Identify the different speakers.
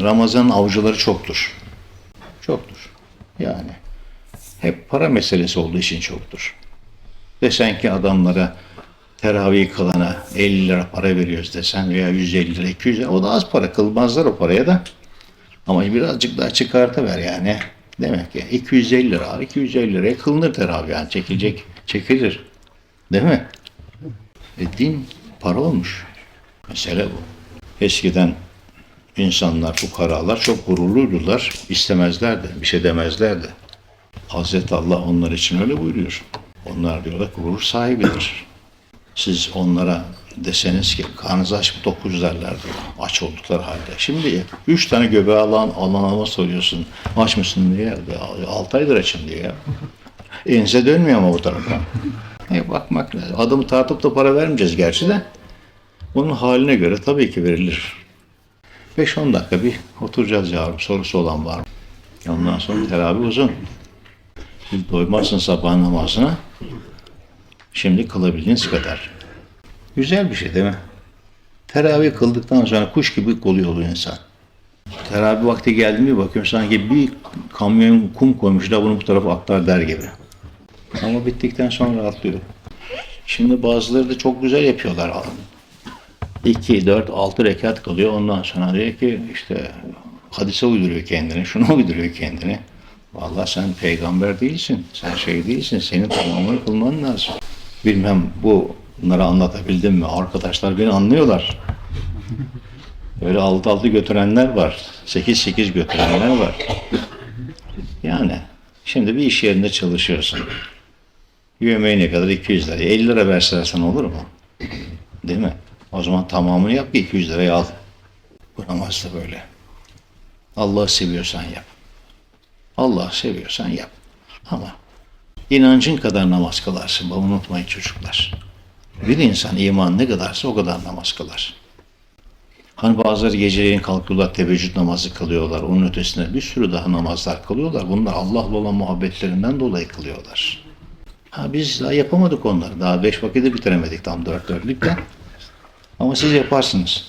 Speaker 1: Ramazan avcıları çoktur. Çoktur. Yani hep para meselesi olduğu için çoktur. Desen ki adamlara teravih kılana 50 lira para veriyoruz desen veya 150 lira 200 lira o da az para kılmazlar o paraya da. Ama birazcık daha çıkartıver yani. Demek ki 250 lira 250 liraya kılınır teravih yani çekilecek çekilir. Değil mi? E, din para olmuş. Mesele bu. Eskiden insanlar, fukaralar çok gururluydular. istemezlerdi, bir şey demezlerdi. Hazreti Allah onlar için öyle buyuruyor. Onlar diyorlar gurur sahibidir. Siz onlara deseniz ki karnınız aç mı dokuz derlerdi. Aç oldukları halde. Şimdi üç tane göbeği alan, alan ama soruyorsun. Aç mısın diye. Altı aydır açım diye. ya. Ense dönmüyor ama bu tarafa. E, bakmak lazım. Adamı tartıp da para vermeyeceğiz gerçi de. Onun haline göre tabii ki verilir. 5-10 dakika bir oturacağız yavrum. Sorusu olan var mı? Ondan sonra teravih uzun. Siz doymazsın sabah namazına. Şimdi kılabildiğiniz kadar. Güzel bir şey değil mi? Teravih kıldıktan sonra kuş gibi oluyor bu insan. Teravih vakti geldi mi bakıyorum sanki bir kamyon kum koymuşlar bunu bu tarafa aktar der gibi. Ama bittikten sonra rahatlıyor. Şimdi bazıları da çok güzel yapıyorlar. 2, 4, 6 rekat kılıyor. Ondan sonra diyor ki işte hadise uyduruyor kendini, şunu uyduruyor kendini. Vallahi sen peygamber değilsin, sen şey değilsin, senin tamamını kılman lazım. Bilmem bu bunları anlatabildim mi? Arkadaşlar beni anlıyorlar. Öyle altı altı götürenler var. Sekiz sekiz götürenler var. Yani şimdi bir iş yerinde çalışıyorsun. Yemeği ne kadar? 200 lira. 50 lira versen olur mu? Değil mi? O zaman tamamını yap ki 200 lirayı al. Bu namaz da böyle. Allah'ı seviyorsan yap. Allah'ı seviyorsan yap. Ama inancın kadar namaz kılarsın. Bunu unutmayın çocuklar. Bir insan iman ne kadarsa o kadar namaz kılar. Hani bazıları geceleyin kalkıyorlar, teveccüd namazı kılıyorlar. Onun ötesinde bir sürü daha namazlar kılıyorlar. Bunlar Allah'la olan muhabbetlerinden dolayı kılıyorlar. Ha biz daha yapamadık onları. Daha beş vakiti bitiremedik tam dört dörtlükten. Ama siz yaparsınız.